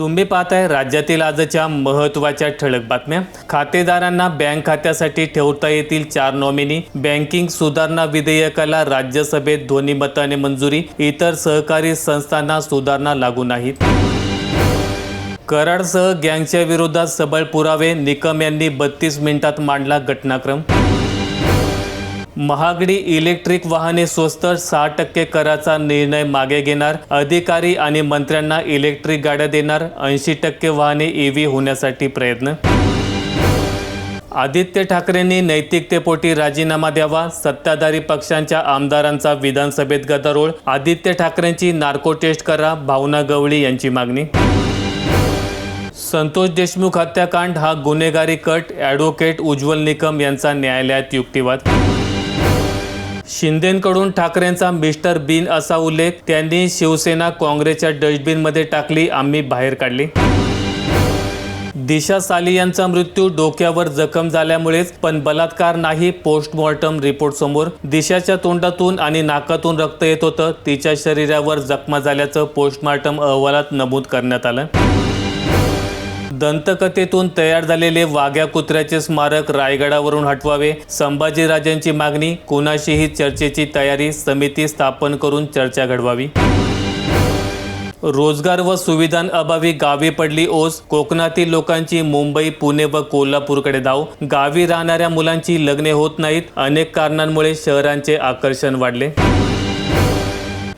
तुम्ही पाहताय राज्यातील आजच्या महत्त्वाच्या ठळक बातम्या. खातेदारांना बँक खात्यासाठी ठेवता येतील चार नॉमिनी. बँकिंग सुधारणा विधेयकाला राज्यसभेत ध्वनिमताने मंजुरी. इतर सहकारी संस्थांना सुधारणा लागू नाहीत. कराडसह गँगच्या विरोधात सबळ पुरावे. निकम यांनी बत्तीस मिनिटात मांडला घटनाक्रम. महागडी इलेक्ट्रिक वाहने स्वस्त सहा टक्के कराचा निर्णय मागे घेणार. अधिकारी आणि मंत्र्यांना इलेक्ट्रिक गाड्या देणार. ऐंशी टक्के वाहने ईव्ही होण्यासाठी प्रयत्न. आदित्य ठाकरेंनी नैतिकतेपोटी राजीनामा द्यावा. सत्ताधारी पक्षांच्या आमदारांचा विधानसभेत गदारोळ. आदित्य ठाकरेंची नार्को टेस्ट करा भावना गवळी यांची मागणी. संतोष देशमुख हत्याकांड हा गुन्हेगारी कट. ॲडव्होकेट उज्ज्वल निकम यांचा न्यायालयात युक्तिवाद. शिंदेंकडून ठाकरेंचा मिस्टर बीन असा उल्लेख त्यांनी शिवसेना काँग्रेसच्या डस्टबिनमध्ये टाकली आम्ही बाहेर काढली. दिशा साली यांचा मृत्यू डोक्यावर जखम झाल्यामुळेच पण बलात्कार नाही पोस्टमॉर्टम रिपोर्ट समोर. दिशाच्या तोंडातून आणि नाकातून रक्त येत होतं तिच्या शरीरावर जखमा झाल्याचं पोस्टमॉर्टम अहवालात नमूद करण्यात आलं. दंतकथेतून तयार झालेले वाघ्या कुत्र्याचे स्मारक रायगडावरून हटवावे. संभाजीराजांची मागणी कुणाशीही चर्चेची तयारी समिती स्थापन करून चर्चा घडवावी. रोजगार व सुविधांअभावी गावी पडली ओस. कोकणातील लोकांची मुंबई पुणे व कोल्हापूरकडे धाव. गावी राहणाऱ्या मुलांची लग्ने होत नाहीत. अनेक कारणांमुळे शहरांचे आकर्षण वाढले.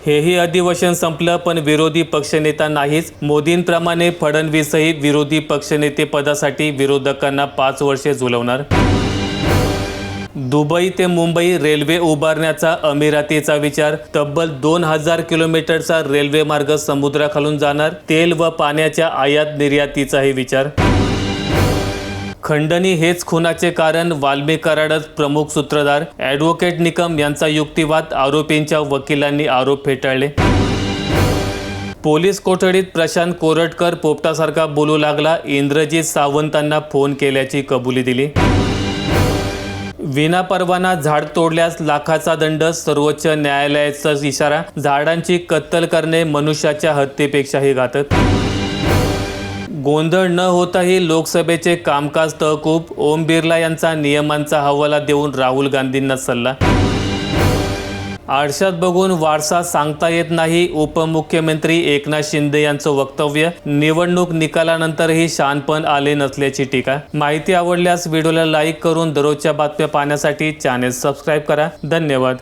हेही अधिवेशन संपलं पण विरोधी पक्षनेता नाहीच. मोदींप्रमाणे फडणवीसही विरोधी पक्षनेते पदासाठी विरोधकांना पाच वर्षे झुलवणार. दुबई ते मुंबई रेल्वे उभारण्याचा अमिरातीचा विचार. तब्बल दोन हजार किलोमीटरचा रेल्वे मार्ग समुद्राखालून जाणार. तेल व पाण्याच्या आयात निर्यातीचाही विचार. खंडणी हेच खुनाचे कारण वाल्मीकराडच प्रमुख सूत्रधार ॲडव्होकेट निकम यांचा युक्तिवाद आरोपींच्या वकिलांनी आरोप फेटाळले. पोलीस कोठडीत प्रशांत कोरटकर पोपटासारखा बोलू लागला इंद्रजीत सावंतांना फोन केल्याची कबुली दिली. विनापरवाना झाड तोडल्यास लाखाचा दंड सर्वोच्च न्यायालयाचा इशारा झाडांची कत्तल करणे मनुष्याच्या हत्येपेक्षाही घातक. गोंधळ न होताही लोकसभेचे कामकाज तहकूब ओम बिर्ला यांचा नियमांचा हवाला देऊन राहुल गांधींना सल्ला. आरशात बघून वारसा सांगता येत नाही उपमुख्यमंत्री एकनाथ शिंदे यांचं वक्तव्य. निवडणूक निकालानंतरही शानपण आले नसल्याची टीका. माहिती आवडल्यास व्हिडिओला लाईक करून दररोजच्या बातम्या पाहण्यासाठी चॅनेल सबस्क्राईब करा. धन्यवाद.